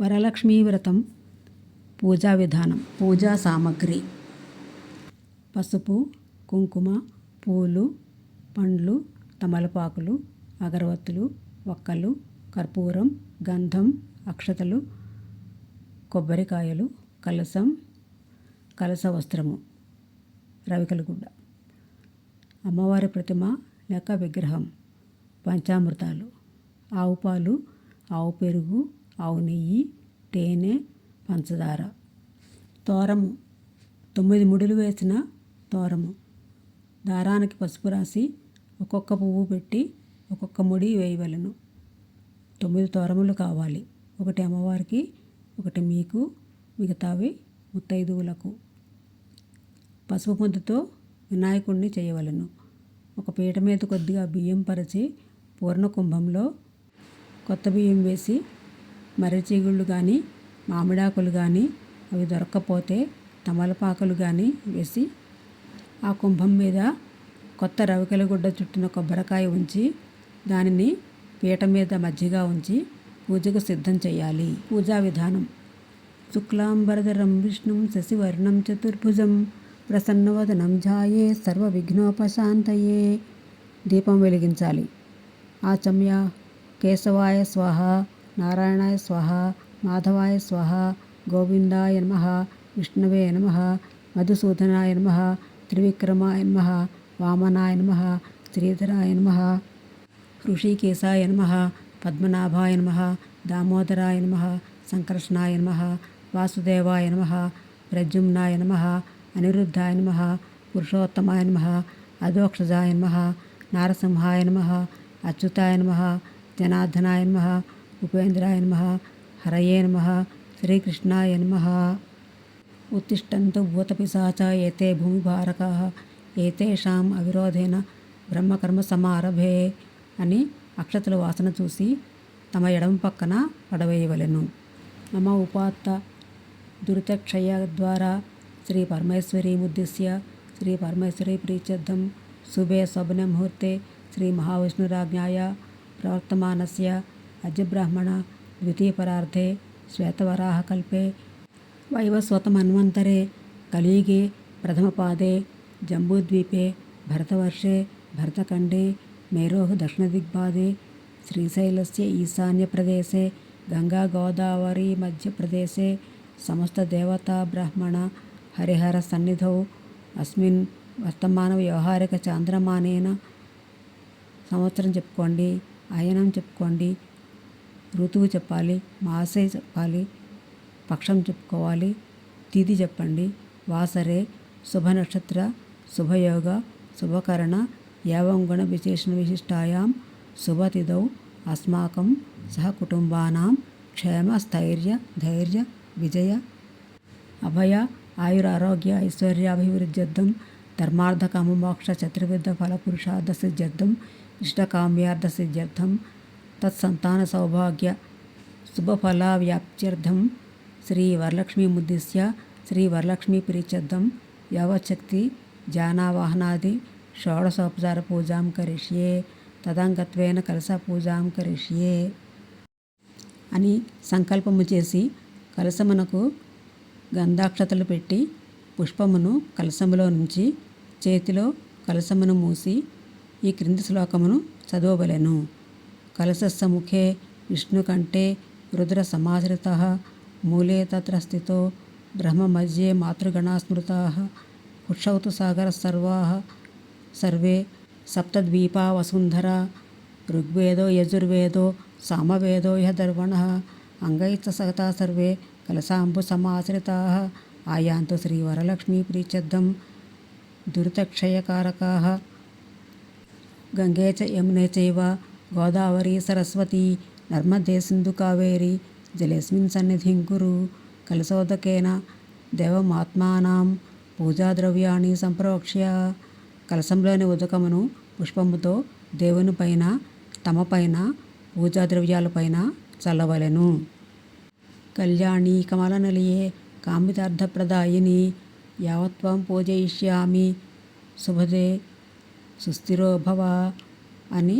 వరలక్ష్మీ వ్రతం పూజా విధానం పూజా సామగ్రి. పసుపు కుంకుమ పూలు పండ్లు తమలపాకులు అగరవత్తులు వక్కలు కర్పూరం గంధం అక్షతలు కొబ్బరికాయలు కలసం కలస వస్త్రము రవికలగుడ్డ. అమ్మవారి ప్రతిమ లేక విగ్రహం పంచామృతాలు ఆవు పాలు ఆవు పెరుగు ఆవు నెయ్యి తేనె పంచదార. తోరము. తొమ్మిది ముడులు వేసిన తోరము. దారానికి పసుపు రాసి ఒక్కొక్క పువ్వు పెట్టి ఒక్కొక్క ముడి వేయవలెను. తొమ్మిది తోరములు కావాలి. ఒకటి అమ్మవారికి ఒకటి మీకు మిగతావి ముత్తైదువులకు. పసుపు ముద్దతో వినాయకుడిని చేయవలెను. ఒక పీట మీద కొద్దిగా బియ్యం పరిచి పూర్ణ కుంభంలో కొత్త బియ్యం వేసి మర్రిచీగుళ్ళు కానీ మామిడాకులు కానీ అవి దొరక్కపోతే తమలపాకులు కానీ వేసి ఆ కుంభం మీద కొత్త రవికెలగుడ్డ చుట్టిన కొబ్బరికాయ ఉంచి దానిని పీట మీద మజ్జిగా ఉంచి పూజకు సిద్ధం చేయాలి పూజా విధానం. శుక్లాంబరధరం విష్ణుం శశివర్ణం చతుర్భుజం ప్రసన్నవదనం జాయే సర్వ విఘ్నోపశాంతయే దీపం వెలిగించాలి. ఆచమ్య కేశవాయ స్వాహ. నారాయణాయ స్వహ మాధవాయ స్వహ గోవిందాయ నమ విష్ణవే నమ మధుసూదనాయ నమ త్రివిక్రమాయ నమ వామనాయ నమ శ్రీధరాయ నమ ఋషికేశాయ నమ పద్మనాభాయ నమ దామోదరాయ నమ సంకర్షణాయ నమ వాసుదేవాయ నమ ప్రజుమ్నాయ నమ అనిరుద్ధాయ నమ పురుషోత్తమాయ నమ అధోక్షజాయ నమ నారసింహాయ నమ అచ్యుతాయ నమ జనార్దనాయ నమ ఉపేంద్రాయ నమ హరయే నమ శ్రీకృష్ణాయ నమ. ఉత్తిష్టంతు భూతపిశాచ ఏతే భూమిభారకా ఏతేషాం అవిరోధేన బ్రహ్మకర్మ సమారభే అని అక్షతుల వాసన చూసి తమ ఎడమ పక్కన పడవేయవలెను. నమ ఉపాత్త దురితక్షయ ద్వారా శ్రీ పరమేశ్వరి ముద్దిశ్య శ్రీ పరమేశ్వరి ప్రీత్యర్థం. శుభే స్వప్న ముహూర్తే శ్రీ మహావిష్ణురాజ్ఞాయ ప్రవర్తమానస్య అజబ్రాహ్మణ ద్వితీయ పరార్థే శ్వేతవరాహకల్పే వైవస్వతమన్వంతరే కలియుగే ప్రథమపాదే జంబూద్వీపే భరతవర్షే భరతఖండే మేరోహ దక్షిణదిగ్పాదే శ్రీశైలస్య ఈశాన్యప్రదేశే గంగా గోదావరి మధ్యప్రదేశే సమస్తదేవతా బ్రాహ్మణ హరిహర సన్నిధౌ అస్మిన్ వర్తమాన వ్యవహారిక చాంద్రమానేన సంవత్సరం చెప్పుకోండి అయనం చెప్పుకోండి ఋతువు చెప్పాలి మాసే చెప్పాలి పక్షం చెప్పుకోవాలి తిథి చెప్పండి వాసరే శుభ నక్షత్ర శుభయోగ శుభకరణ ఏవంగుణ విశేషణ విశిష్టాయాం శుభతిథౌ అస్మాకం సహకుటుంబానాం క్షేమ స్థైర్య ధైర్య విజయ అభయ ఆయురారోగ్య ఐశ్వర్యాభివృద్ధ్యర్థం ధర్మార్థకామోక్ష చతుర్విధ ఫలపురుషార్థ సిద్ధ్యర్థం ఇష్టకామ్యార్థ సిద్ధ్యర్థం తత్సంతాన సౌభాగ్య శుభఫలావ్యాప్త్యర్థం శ్రీ వరలక్ష్మీముద్దిశ్య శ్రీ వరలక్ష్మీ ప్రీత్యర్థం యావచ్చక్తి జానావాహనాది షోడశోపచార పూజాం కరిష్యే తదంగత్వేన కలస పూజాం కరిష్యే అని సంకల్పము చేసి కలశమునకు గంధాక్షతలు పెట్టి పుష్పమును కలశములో నుంచి చేతిలో కలశమును మూసి ఈ క్రింది శ్లోకమును చదవవలెను। కలశస్య ముఖే విష్ణుకంఠే రుద్ర సమాశ్రిత మూలే తత్ర స్థితో బ్రహ్మ మధ్యే మాతృగణా స్మృతా కుక్షౌతు సాగర సర్వా సర్వే సప్తద్వీపా వసుంధర ఋగ్వేదో యజుర్వేదో సామవేదో యదర్వణ అంగైశ్చ సగతా సర్వే కలశాంబు సమాశ్రితా ఆయాంతు శ్రీవరలక్ష్మీ ప్రీత్యర్థం గోదావరి సరస్వతి నర్మదే సింధు కావేరి జలేస్మిన్ సన్నిధిం కురు కలశోదకేన దేవమాత్మానం పూజాద్రవ్యాన్ని సంప్రోక్ష్య కలశంలోని ఉదకమును పుష్పముతో దేవుని పైన తమ పైన పూజాద్రవ్యాలపైన చల్లవలెను. కళ్యాణి కమలనలియే కామితార్థప్రదాయిని యావత్వం పూజయిష్యామి శుభదే సుస్థిరో భవ అని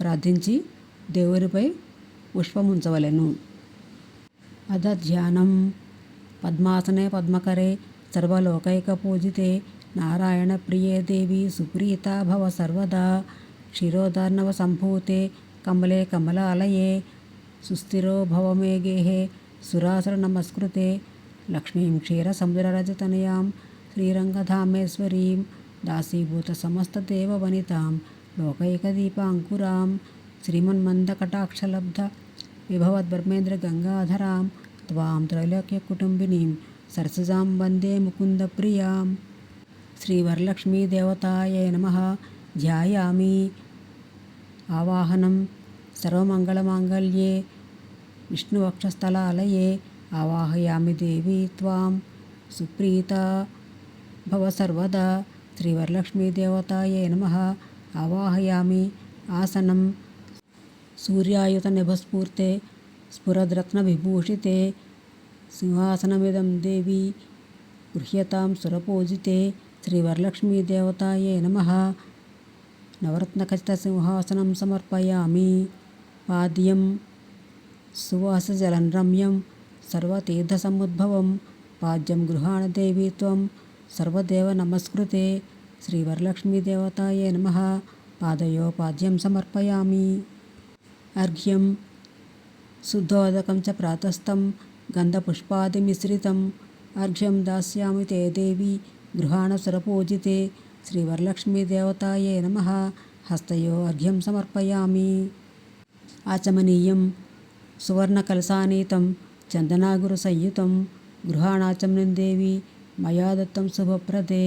ప్రార్థించి దేవునిపై పుష్పముంచవలెను. అధ ధ్యానం పద్మాసనే పద్మకరే. సర్వలోకైక పూజితే నారాయణ ప్రియే దేవి సుప్రీత భవ సర్వదా. క్షిరోదార్ణవ సంభూతే కమలే కమలాలయే. సుస్థిరో భవమే గేహే. సురాసుర నమస్కృతే. లక్ష్మీం క్షీర సముద్రరజతనయాం. శ్రీరంగధామేశ్వరీం. దాసీభూత సమస్త దేవ వనితాం. లోకైకదీప అంకురాం శ్రీమన్మందకటాక్షలబ్ధ విభవద్బ్రహ్మేంద్ర గంగాధరాం త్వాం త్రైలోక్యకుటుంబినీం సరసజాం వందే ముకుందప్రియాం శ్రీవరలక్ష్మీదేవతాయే నమ ధ్యాయామి ఆవాహనం సర్వమంగళమాంగళ్యే విష్ణువక్షస్థలాలయే ఆవాహయామి దేవి త్వాం సుప్రీత భవ సర్వదా శ్రీవరలక్ష్మీదేవతాయే నమ आवाहयामि आसनं सूर्यायुतनिभस्फूर्ते, स्फुरद्रत्नविभूषिते, सिंहासनमिदं देवी गृह्यतां सुरपूजिते, श्रीवरलक्ष्मीदेवतायै नमः। नवरत्नखचितसिंहासनं समर्पयामि। पाद्यं सुवासजलं रम्यं सर्वतीर्थसमुद्भवं, पाद्यं गृहाण देवी त्वं, सर्वदेव శ్రీవరలక్ష్మీదేవతాయే నమ పాదయోపాద్యం సమర్పయామి అర్ఘ్యం శుద్ధోదకం చ ప్రాతస్థం గంధపుష్పాదిమిశ్రితం అర్ఘ్యం దాస్యామి తే దేవి గృహాణసురపూజితే శ్రీవరలక్ష్మీదేవతాయే నమ హస్తయో అర్ఘ్యం సమర్పయామి ఆచమనీయం సువర్ణకలసానీతం చందనాగురు సంయుతం గృహాణాచమనం దేవి మయా దత్తం శుభప్రదే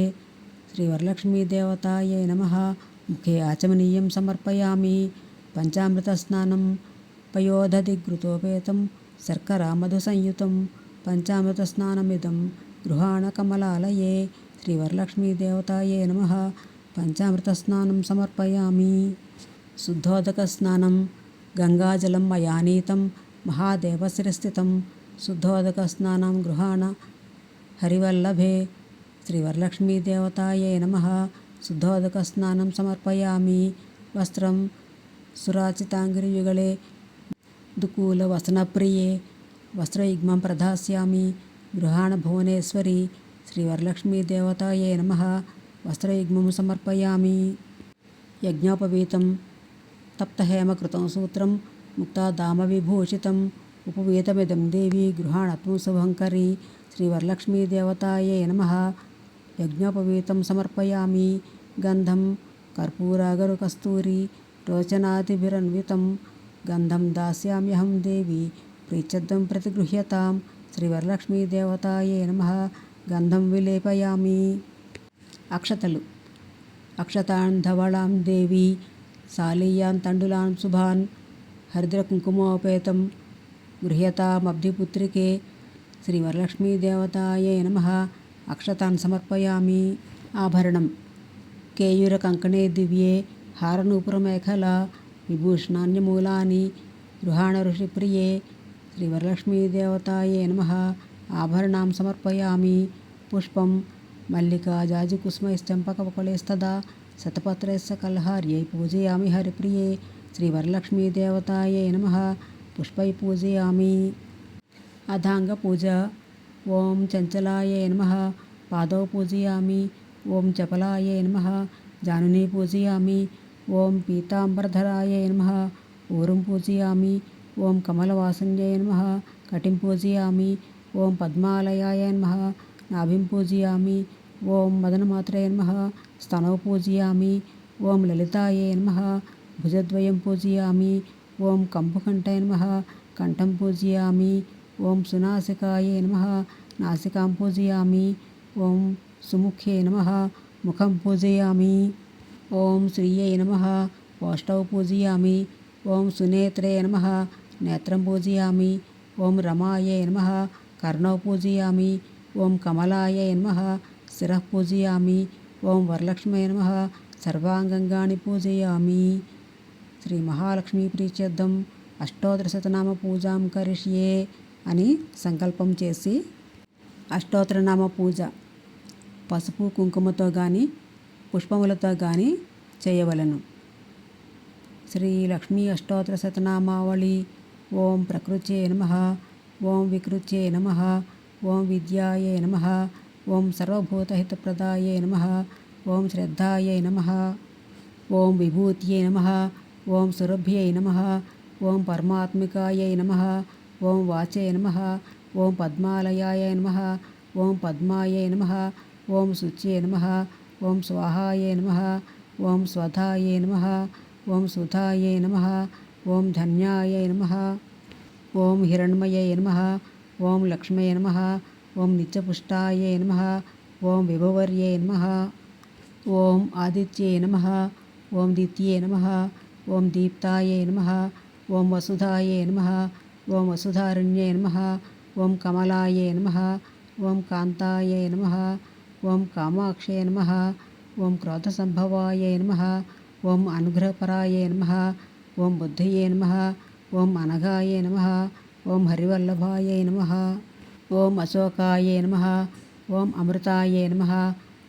శ్రీవరలక్ష్మీదేవతాయే నమ. ముఖే ఆచమనీయం సమర్పయామి. పంచామృతస్నానం పయోధదిఘృతోపేతం శర్కరామధు సంయుతం పంచామృతస్నానమిదం గృహాణకమలాలయే. శ్రీవరలక్ష్మీదేవతాయే నమ. పంచామృతస్నానం సమర్పయామి. శుద్ధోదకస్నానం గంగాజలం మయానీతం మహాదేవశిరస్థితం. శుద్ధోదకస్నానం గృహాణ హరివల్లభే श्रीवरलक्ष्मीदेवतायै नमः। शुद्धोदकस्नानं समर्पयामि। वस्त्रं सुराचिताङ्गिरियुगले दुकूलवसनप्रिये वस्त्रयुग्मं प्रदास्यामि गृहाणभुवनेश्वरी श्रीवरलक्ष्मीदेवतायै नमः। वस्त्रयुग्मं समर्पयामि। यज्ञोपवीतं तप्तहेमकृतं सूत्रं मुक्तादामविभूषितम् उपवीतमिदं देवी गृहाणत्वं शुभङ्करी। श्रीवरलक्ष्मीदेवतायै नमः। యజ్ఞోపవీతం సమర్పయామి. గంధం కర్పూరాగరు కస్తూరి రోచనాదిభిరన్వితం. గంధం దాస్యామ్యహం దేవి ప్రీత్యర్థం ప్రతిగృహ్యతాం. శ్రీవరలక్ష్మీదేవతాయే నమ. గంధం విలేపయామి. అక్షతలు. అక్షతాం ధవళాం దేవి సాలీయాన్ తండులాన్ శుభాన్ హరిద్రకుంకుమోపేతం. గృహ్యతామబ్ధిపుత్రికే శ్రీవరలక్ష్మీదేవతాయే నమ. అక్షతాన్ సమర్పయామి ఆభరణం కేయూరకంకణే దివ్యే హారనూపురమేఖలా విభూషణాన్యమూలాని గృహాణ ఋషిప్రియే శ్రీవరలక్ష్మీదేవతాయే నమ ఆభరణాం సమర్పయామి పుష్పం మల్లికా జాజికుస్మైశ్చంపకవకులేస్తదా శతపత్రైశ్చ కల్హార్యై పూజయామి హరిప్రియే శ్రీవరలక్ష్మీదేవతాయే నమ పుష్పై పూజయామి అధాంగపూజ ఓం చంచలాయ నమ. పాదౌ పూజయామి. ఓం చపలాయ నమ. జానుని పూజయామి. ఓం పీతాంబరధరాయ నమ. ఊరం పూజయామి. ఓం కమలవాసంజయ నమ. కటిం పూజయామి. ఓం పద్మాలయాయ నమ. నాభిం పూజయామి. ఓం మదనమాత్రయ నమ. స్తనౌ పూజయామి. ఓం లలితాయ నమ. భుజద్వయం పూజయామి. ఓం కంపుకంఠయ నమ. కంఠం పూజయామి. ఓం సునాసికాయే నమ నాసికాం పూజయామి ఓం సుముఖ్యే నమ ముఖం పూజయామి ఓం శ్రీయై నమ ఓష్టౌ పూజయామి ఓం సునేత్రే నమ నేత్రం పూజయామి ఓం రమాయే నమ కర్ణౌ పూజయామి ఓం కమలాయ నమ శిరః పూజయామి ఓం వరలక్ష్మీ నమ సర్వాంగంగాని పూజయామి శ్రీ మహాలక్ష్మీ ప్రీత్యర్థం అష్టోత్తరశతనామ పూజాం కరిష్యే అని సంకల్పం చేసి అష్టోత్తరనామ పూజ పసుపు కుంకుమతో కానీ పుష్పములతో కానీ చేయవలను. శ్రీ లక్ష్మీ అష్టోత్తర శతనామావళి ఓం ప్రకృత్యే నమ. ఓం వికృత్యే నమ. ఓం విద్యాయే నమ. ఓం సర్వభూతహితప్రదాయే నమ. ఓం శ్రద్ధాయ నమ. ఓం విభూత్యై నమ. ఓం సురభ్యై నమ. ఓం పరమాత్మికాయై నమ. ఓం వాచే నమ ఓం పద్మాలయాయ నమ ఓం పద్మాయ నమ ఓం శుచ్యే నమ ఓం స్వాహాయ నమ ఓం స్వధాయ నమ ఓం సుధాయ నమ ఓం ధన్యాయ నమ ఓం హిరణ్మయ నమ ఓం లక్ష్మయ నమ ఓం నిత్యపుష్టాయ నమ ఓం విభవర్యే నమ ఓం ఆదిత్యే నమ ఓం దిత్యే నమ ఓం దీప్తాయ నమ ఓం వసుధాయ నమ ఓం వసుధారుణ్యే నమ ఓం కమలాయే నమ ఓం కాంతాయే నమ ఓం కామాక్షే నమ ఓం క్రోధసంభవాయే నమ ఓం అనుగ్రహపరాయే నమ ఓం బుద్ధయే నమ ఓం అనఘాయే నమ ఓం హరివల్లభాయే నమ ఓం అశోకాయే నమ ఓం అమృతాయే నమ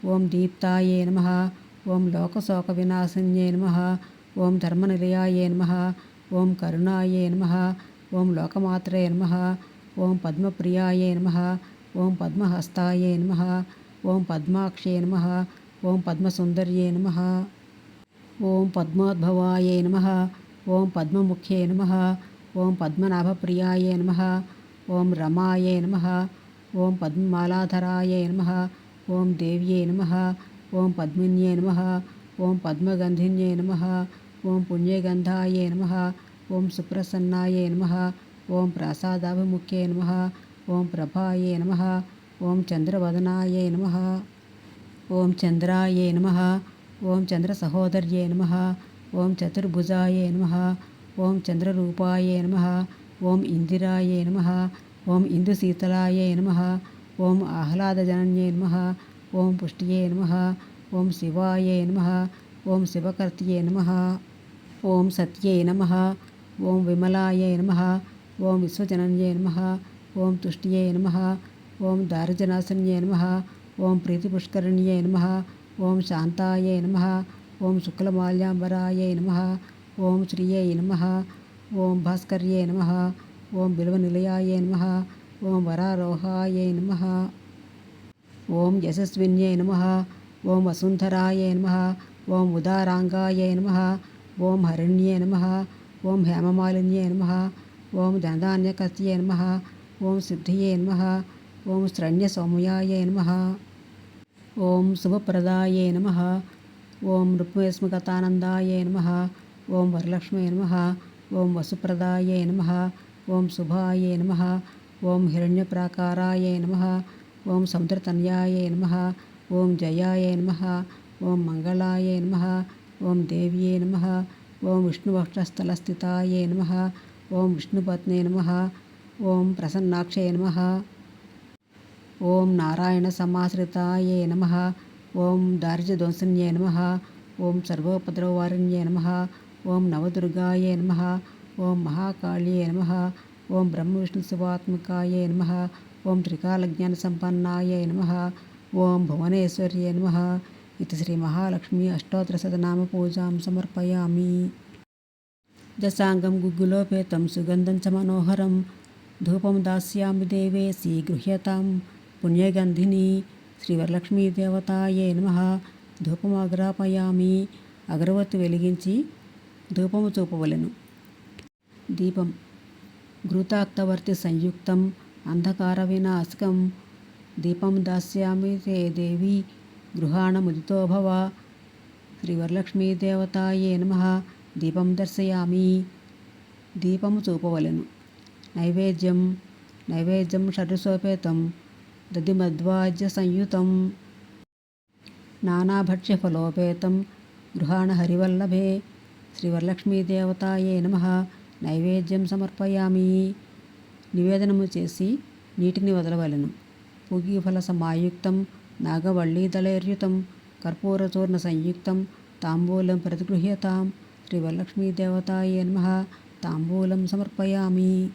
ఓం దీప్తాయే నమ ఓం లోకశోక వినాశన్యే నమ ఓం ధర్మనిలయాయే నమ ఓం కరుణాయే నమ ఓం లోకమాత్రే నమ ఓం పద్మప్రియాయ నమ ఓం పద్మహస్తాయ నమ ఓం పద్మాక్షే నమ ఓం పద్మసుందర్యే నమ ఓం పద్మోద్భవాయ నమ ఓం పద్మముఖ్యే నమ ఓం పద్మనాభప్రియాయ నమ ఓం రమాయ నమ ఓం పద్మమాలాధరాయ నమ ఓం దేవ్యే నమ ఓం పద్మిన్యే నమ ఓం పద్మగంధిన్యే నమ ఓం పుణ్యగంధాయ నమ ఓం సుప్రసన్నాయ నమ ఓం ప్రసాదాభిముఖ్యే నమ ఓం ప్రభాయ నమ ఓం చంద్రవదనాయ నమ ఓం చంద్రాయ నమ ఓం చంద్ర సహోదర్యే నమ ఓం చతుర్భుజాయ నమ ఓం చంద్రరూపాయ నమ ఓం ఇందిరాయ నమ ఓం ఇందుశీతలాయ నమ ఓం ఆహ్లాదజనన్యే నమ ఓం పుష్టియే నమ ఓం శివాయ నమ ఓం శివకర్త్యే నమ ఓం సత్యే నమ ఓం విమలాయ నమ ఓం విశ్వజనన్యే నమ ఓం తుష్టియే నమ ఓం దారిజనాశన్యే నమ ఓం ప్రీతిపుష్కరిణ్యే నమ ఓం శాంతాయ నమ ఓం శుక్లమాల్యాంబరాయ నమ ఓం శ్రియే నమ ఓం భాస్కర్యే నమ ఓం బిల్వనిలయాయే నమ ఓం వరారోహాయ నమ ఓం యశస్విన్యే నమ ఓం వసుంధరాయ నమ ఓం ఉదారాంగాయ నమ ఓం హరిణ్యే నమ ఓం హేమమాలిన్యే నమ ఓం ధనధాన్యకర్త్యే నమ ఓం సిద్ధియే నమ ఓం శ్రణ్యసౌమ్యాయే నమ ఓం శుభప్రదాయే నమ ఓం రుక్మేస్మగతానందాయే నమ ఓం వరలక్ష్మే నమ ఓం వసుప్రదాయే నమ ఓం శుభాయే నమ ఓం హిరణ్యప్రాకారాయే నమ ఓం సముద్రతన్యాయే నమ ఓం జయాయే నమ ఓం మంగళాయే నమ ఓం దేవ్యే నమ ఓం విష్ణువక్షస్థలస్థితాయే నమ ఓం విష్ణుపత్నే నమ ఓం ప్రసన్నాక్షయ నమ ఓం నారాయణ సమాశ్రితాయే నమ ఓం దారిద్ర్యధ్వంసన్యే నమ ఓం సర్వోపద్రవవారిణ్యే నమ ఓం నవదుర్గాయే నమ ఓం మహాకాళ్యే నమ ఓం బ్రహ్మ విష్ణు శివాత్మకాయే నమ ఓం త్రికాలజ్ఞానసంపన్నాయే నమ ఓం భువనేశ్వర్యే నమ ఇది శ్రీ మహాలక్ష్మి అష్టోత్తరశతనామ పూజాం సమర్పయామి దశాంగం గుగ్గులోపేతం సుగంధం చ మనోహరం ధూపం దాస్యామి దేవే గృహ్యతాం పుణ్యగంధిని శ్రీవరలక్ష్మీదేవతాయే నమ ధూపం అగ్రాపయామి అగరవత్తి వెలిగించి ధూపము చూపవలెను। దీపం ఘృతాక్తవర్తి సంయుక్తం అంధకార వినాశకం దీపం దాస్యామి తే దేవి గృహాణముదితో భవ శ్రీవరలక్ష్మీదేవతాయే నమ. దీపం దర్శయామి. దీపము చూపవలెను. నైవేద్యం. నైవేద్యం షడ్సోపేతం దదిమద్వాజ్య సంయుతం నానాభక్ష్యఫలోపేతం. గృహాణ హరివల్లభే శ్రీవరలక్ష్మీదేవతాయే నమ. నైవేద్యం సమర్పయామి. నివేదనము చేసి నీటిని వదలవలను. పూగీఫల సమాయుక్తం నాగవళ్ళీదళైర్యుతం కర్పూరచూర్ణ సంయుక్తం తాంబూలం ప్రతిగృహ్యతాం శ్రీవరలక్ష్మీదేవతాయే నమ తాంబూలం సమర్పయామి.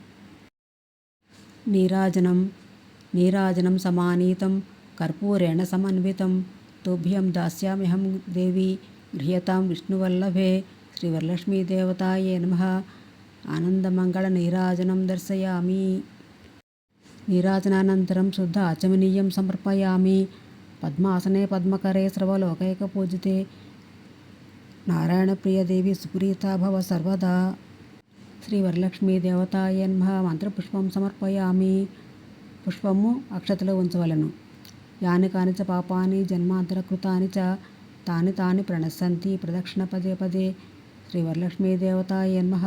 నీరాజనం నీరాజనం సమానీతం కర్పూరేణ సమన్వితం తుభ్యం దాస్యామ్యహం దేవి గృహ్యతాం విష్ణువల్లభే శ్రీవరలక్ష్మీదేవతాయే నమ ఆనందమంగళ నీరాజనం దర్శయామి. నీరాజనానంతరం శుద్ధ ఆచమనీయం సమర్పయామి. పద్మాసనే పద్మకరే సర్వలోకైకపూజితే నారాయణప్రియదేవి సుప్రీతా భవ సర్వదా. శ్రీ వరలక్ష్మీ దేవతాయ నమః. మంత్రపుష్పం సమర్పయామి. పుష్పము అక్షతలో ఉంచవలను. యాని కానిచ పాపాని జన్మాంతరకృతాని చ తాని తాని ప్రణశ్యంతి ప్రదక్షిణ పదే పదే. శ్రీ వరలక్ష్మీ దేవతాయ నమః.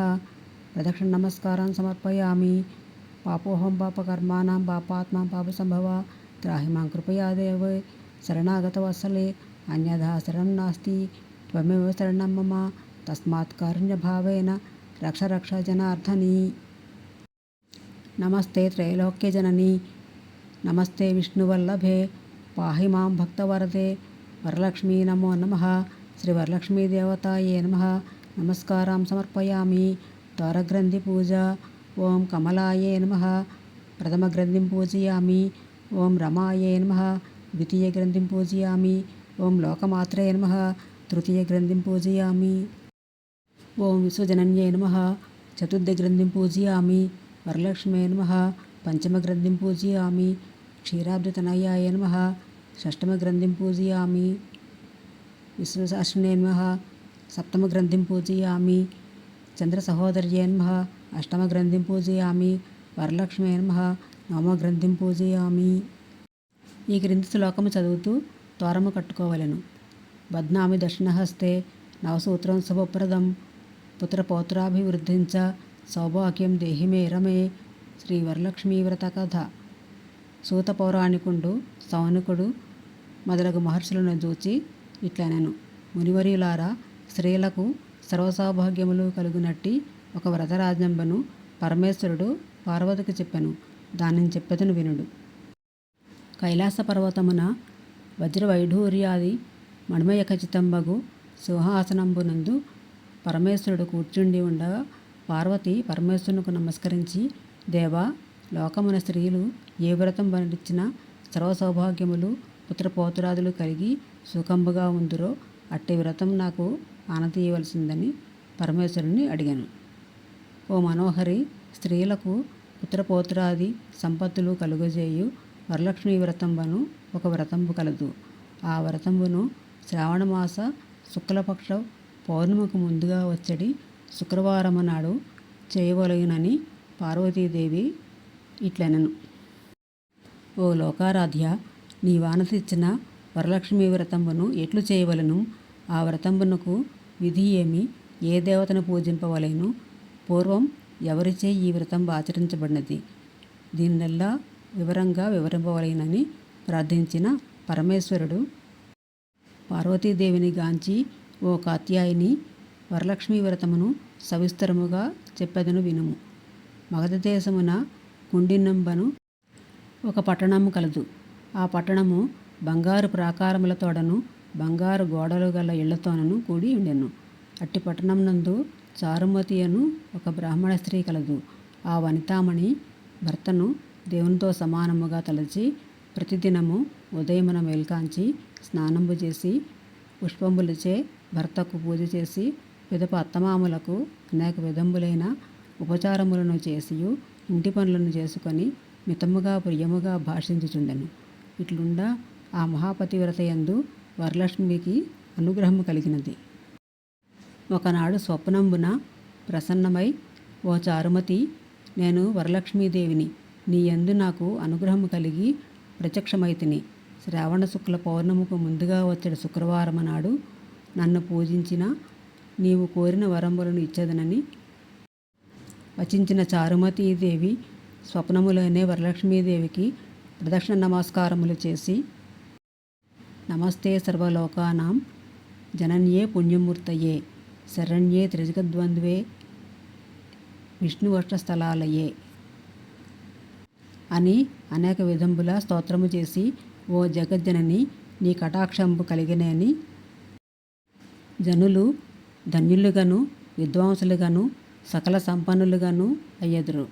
ప్రదక్షిణ నమస్కారం సమర్పయామి. పాపోహం పాపకర్మాణం పాపాత్మ పాపసంభవ త్రాహి మాం కృపయా దేవే. శరణాగతవత్సలే అన్యథా శరణం నాస్తి త్వమేవ శరణం మమ తస్మాత్ కారుణ్యభావేన రక్ష రక్ష జనార్దని నమస్తే త్రైలోక్యజనని నమస్తే విష్ణువల్లభే పాహి మాం భక్తవరదే వరలక్ష్మీ నమో నమ శ్రీ వరలక్ష్మీ దేవతాయే నమ నమస్కారం సమర్పయామి ద్వారగ్రంథి పూజ ఓం కమలాయే నమ ప్రథమ గ్రంథిం ద్వితీయ గ్రంథిం పూజయామి ఓం లోకమాత్రయ నమ తృతీయ గ్రంథిం పూజయామి ఓం విశ్వజనన్యే నమ చతుర్థ గ్రంథిం పూజయామి వరలక్ష్మే నమ పంచమ గ్రంథిం పూజయామి క్షీరాబ్దతనయాయ నమ షష్టమ గ్రంథిం పూజయామి విశ్వశాసనే నమ సప్తమ గ్రంథిం పూజయామి చంద్ర సహోదర్యే నమ అష్టమ గ్రంథిం పూజయామి వరలక్ష్మే నమ నవమ గ్రంథిం పూజయామి ఈ క్రింది శ్లోకము చదువుతూ తోరము కట్టుకోవలను. బద్నామి దక్షిణహస్తే నవసూత్రం శుభప్రదం. పుత్రపౌత్రాభివృద్ధించ సౌభాగ్యం దేహిమే రమే శ్రీ వరలక్ష్మీ వ్రత కథ సూత పౌరాణికుండు సౌనికుడు మొదలగు మహర్షులను చూచి ఇట్లనెను. మునివర్యులారా స్త్రీలకు సర్వసౌభాగ్యములు కలుగునట్టి ఒక వ్రతరాజంబను పరమేశ్వరుడు పార్వతికి చెప్పెను. దానిని చెప్పెదను వినుడు. కైలాస పర్వతమున వజ్రవైఢూర్యాది మణిమయ ఖచ్చితంబగు సింహాసనంబునందు పరమేశ్వరుడు కూర్చుండి ఉండగా పార్వతి పరమేశ్వరునికి నమస్కరించి దేవా లోకమున స్త్రీలు ఏ వ్రతం వరించిన సర్వ సౌభాగ్యములు పుత్రపౌత్రాదులు కలిగి సుఖంబుగా ఉందిరో అట్టి వ్రతం నాకు ఆనతీయవలసిందని పరమేశ్వరుని అడిగాను. ఓ మనోహరి స్త్రీలకు పుత్రపోతురాది సంపత్తులు కలుగజేయు వరలక్ష్మీ వ్రతంబను ఒక వ్రతంబు కలదు. ఆ వ్రతంబును శ్రావణమాస శుక్లపక్ష పౌర్ణిమకు ముందుగా వచ్చడి శుక్రవారం నాడు చేయవలయునని పార్వతీదేవి ఇట్లనను. ఓ లోకారాధ్య నీ వానసిచ్చిన వరలక్ష్మీ వ్రతంబును ఎట్లు చేయవలను? ఆ వ్రతంబునకు విధి ఏమి? ఏ దేవతను పూజింపవలేను? పూర్వం ఎవరిచే ఈ వ్రతం ఆచరించబడినది? దీన్నెల్లా వివరంగా వివరింపవలేనని ప్రార్థించిన పరమేశ్వరుడు. పార్వతీదేవిని గాంచి ఓ కాత్యాయిని వరలక్ష్మీ వ్రతమును సవిస్తరముగా చెప్పెదను వినుము. మగధ దేశమున కుండినంబను ఒక పట్టణము కలదు. ఆ పట్టణము బంగారు ప్రాకారములతోడను బంగారు గోడలు గల ఇళ్ళతోనను కూడి ఉండెను. అట్టి పట్టణం నందు చారుమతి అను ఒక బ్రాహ్మణ స్త్రీ కలదు. ఆ వనితామణి భర్తను దేవునితో సమానముగా తలచి ప్రతిదినము ఉదయమున మేల్కాంచి స్నానంబు చేసి పుష్పంబులచే భర్తకు పూజ చేసి విధప అత్తమామలకు అనేక విధములైన ఉపచారములను చేసియు ఇంటి పనులను చేసుకొని మితముగా ప్రియముగా భాషించుచుండెను. ఇట్లుండా ఆ మహాపతివ్రతయందు వరలక్ష్మికి అనుగ్రహము కలిగినది. ఒకనాడు స్వప్నంబున ప్రసన్నమై ఓ చారుమతి నేను వరలక్ష్మీదేవిని నీ యందు నాకు అనుగ్రహము కలిగి ప్రత్యక్షమైతిని. శ్రావణ శుక్ల పౌర్ణముకు ముందుగా వచ్చే శుక్రవారం నాడు నన్ను పూజించిన నీవు కోరిన వరంబులను ఇచ్చేదనని వచించిన చారుమతీదేవి స్వప్నములోనే వరలక్ష్మీదేవికి ప్రదక్షిణ నమస్కారములు చేసి నమస్తే సర్వలోకానాం జనన్యే పుణ్యమూర్తయే శరణ్యే త్రిజగద్వంద్వే విష్ణువష్టస్థలాలయే అని అనేక విధంబుల స్తోత్రము చేసి ఓ జగజ్జనని నీ కటాక్షంపు కలిగినని. జనులు ధన్యులుగాను విద్వాంసులుగాను సకల సంపన్నులుగాను అయ్యెదురు.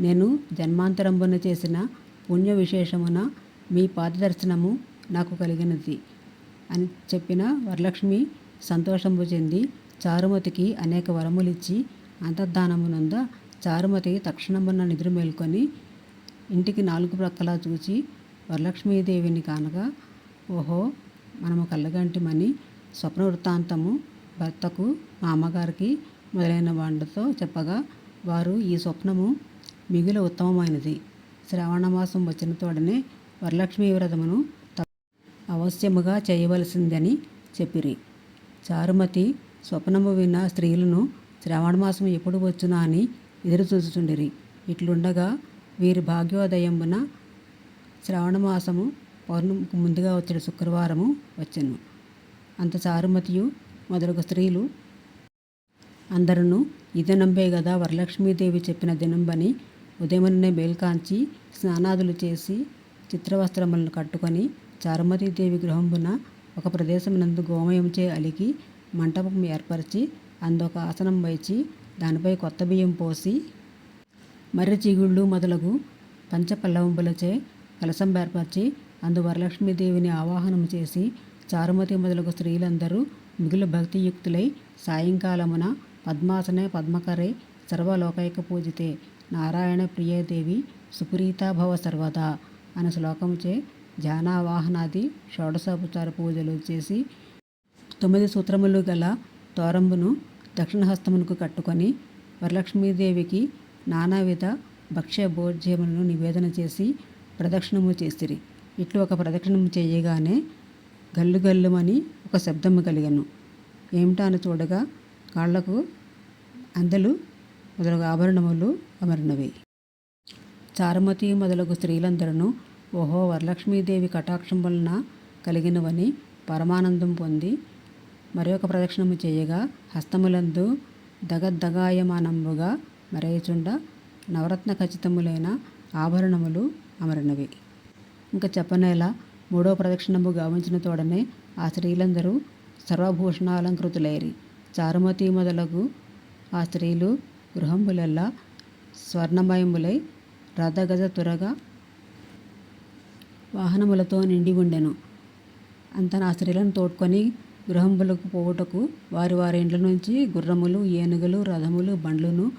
నేను జన్మాంతరంబున చేసిన పుణ్య విశేషమున మీ పాదదర్శనము నాకు కలిగినది అని చెప్పిన వరలక్ష్మి సంతోషము చెంది చారుమతికి అనేక వరములిచ్చి అంతర్ధానమునంద చారుమతి తక్షణమున నిద్ర మేల్కొని ఇంటికి నాలుగు ప్రక్కలా చూచి వరలక్ష్మీదేవిని కానగా ఓహో మనము కళ్ళగంటిమని స్వప్న వృత్తాంతము భర్తకు మా అమ్మగారికి మొదలైన వాళ్ళతో చెప్పగా వారు ఈ స్వప్నము మిగుల ఉత్తమమైనది. శ్రావణమాసం వచ్చిన తోడనే వరలక్ష్మీ వ్రతమును అవశ్యముగా చేయవలసిందని చెప్పిరి. చారుమతి స్వప్నము విన్న స్త్రీలను శ్రావణమాసం ఎప్పుడు వచ్చునా అని ఎదురు చూచుచుండిరి ఇట్లుండగా వీరి భాగ్యోదయమున శ్రావణమాసము పౌర్ణమికి ముందుగా వచ్చిన శుక్రవారము వచ్చెను. అంత చారుమతియు మొదలగు స్త్రీలు అందరూ ఇదనంబే కదా వరలక్ష్మీదేవి చెప్పిన దినంబని ఉదయమునే మేల్కాంచి స్నానాదులు చేసి చిత్రవస్త్రములను కట్టుకొని చారుమతీదేవి గృహంబున ఒక ప్రదేశమునందు గోమయంచే అలికి మంటపం ఏర్పరిచి అందొక ఆసనం వేచి దానిపై కొత్త బియ్యం పోసి మర్రి చిగుళ్ళు మొదలగు పంచపల్లవంబులచే కలసం ఏర్పరిచి అందు వరలక్ష్మీదేవిని ఆవాహనం చేసి చారుమతి మొదలగు స్త్రీలందరూ మిగులు భక్తియుక్తులై సాయంకాలమున పద్మాసనే పద్మకరే సర్వలోకైక పూజితే నారాయణ ప్రియదేవి సుప్రీతాభవ సర్వదా అనే శ్లోకముచే ధ్యానావాహనాది షోడశోపచార పూజలు చేసి తొమ్మిది సూత్రములు గల తోరంబును దక్షిణహస్తమునకు కట్టుకొని వరలక్ష్మీదేవికి నానావిధ భక్ష్య భోజ్యములను నివేదన చేసి ప్రదక్షిణము చేసిరి. ఇట్లు ఒక ప్రదక్షిణము చేయగానే గల్లు గల్లుమని ఒక శబ్దము కలిగను. ఏమిటా అని చూడగా కాళ్ళకు అందలు మొదలగు ఆభరణములు అమరినవి. చారుమతి మొదలగు స్త్రీలందరూ ఓహో వరలక్ష్మీదేవి కటాక్షం వలన కలిగినవని పరమానందం పొంది మరొక ప్రదక్షిణము చేయగా హస్తములందు దగద్దగాయమానముగా మరయచుండ నవరత్న ఖచ్చితములైన ఆభరణములు అమరినవి. ఇంకా చెప్పనేలా మూడో ప్రదక్షిణము గావించిన తోడనే ఆ స్త్రీలందరూ సర్వభూషణాలంకృతులైరి. చారుమతి మొదలగు ఆ స్త్రీలు గృహంబులెల్లా స్వర్ణమయములై రథగజ తురగా వాహనములతో నిండి ఉండెను. అంత నా స్త్రీలను తోడ్కొని గృహంబులకు పోవుటకు వారి వారి ఇండ్ల నుంచి గుర్రములు ఏనుగులు రథములు బండ్లును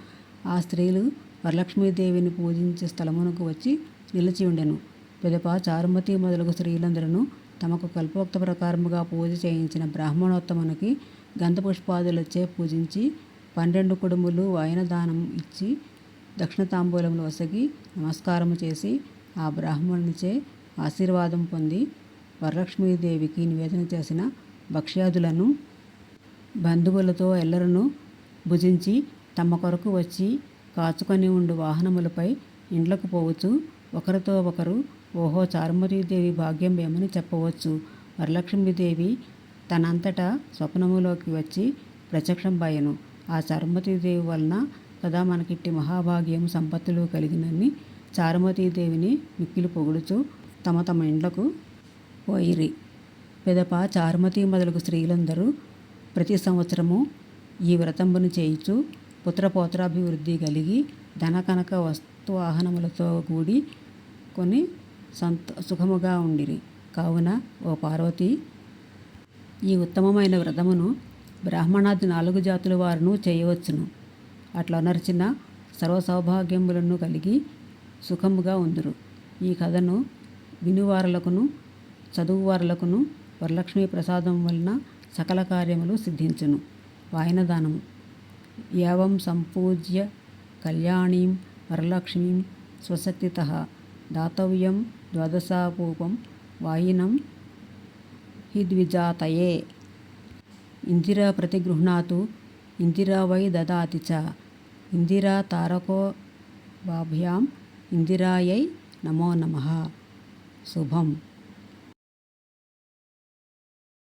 ఆ స్త్రీలు వరలక్ష్మీదేవిని పూజించే స్థలమునకు వచ్చి నిలిచి ఉండెను. పిదప చారుమతి మొదలగు స్త్రీలందరూ తమకు కల్పోక్త ప్రకారముగా పూజ చేయించిన బ్రాహ్మణోత్తమునికి గంధపుష్పాదులచే పూజించి పన్నెండు కుడుములు వాయనదానం ఇచ్చి దక్షిణ తాంబూలములు వసగి నమస్కారము చేసి ఆ బ్రాహ్మణునిచే ఆశీర్వాదం పొంది వరలక్ష్మీదేవికి నివేదన చేసిన భక్ష్యాదులను బంధువులతో ఎల్లరను భుజించి తమ కొరకు వచ్చి కాచుకొని ఉండు వాహనములపై ఇండ్లకు పోవచ్చు. ఒకరితో ఒకరు ఓహో చారుమతీదేవి భాగ్యం ఏమని చెప్పవచ్చు. వరలక్ష్మీదేవి తనంతటా స్వప్నములోకి వచ్చి ప్రత్యక్షం బాయను ఆ చారుమతీదేవి వలన కదా మనకిట్టి మహాభాగ్యం సంపత్తులు కలిగినని చారుమతీదేవిని మిక్కిలు పొగుడుచు తమ తమ ఇండ్లకు పోయిరి. పెదప చారుమతి మొదలగు స్త్రీలందరూ ప్రతి సంవత్సరము ఈ వ్రతంబును చేయుచు పుత్రపోత్రాభివృద్ధి కలిగి ధనకనక వస్తువాహనములతో కూడి కొన్ని సంత సుఖముగా ఉండిరి. కావున ఓ పార్వతి ఈ ఉత్తమమైన వ్రతమును బ్రాహ్మణాది నాలుగు జాతుల వారును చేయవచ్చును. అట్లా నరిచిన సర్వసౌభాగ్యములను కలిగి సుఖముగా ఉందురు. ఈ కథను వినువారులకును చదువువారులకును వరలక్ష్మీ ప్రసాదం వలన సకల కార్యములు సిద్ధించును. వాయనదానము యావం సంపూజ్య కళ్యాణీం వరలక్ష్మీం స్వశక్తిత దాతవ్యం ద్వాదశాపూపం వాయినం హిద్విజాతయే ఇందిరా ప్రతిగృహ్ణాతు ఇందిరా వై దదాతి చ. ఇందిరా తారకో వాభ్యాం ఇందిరాయై నమో నమ. శుభం.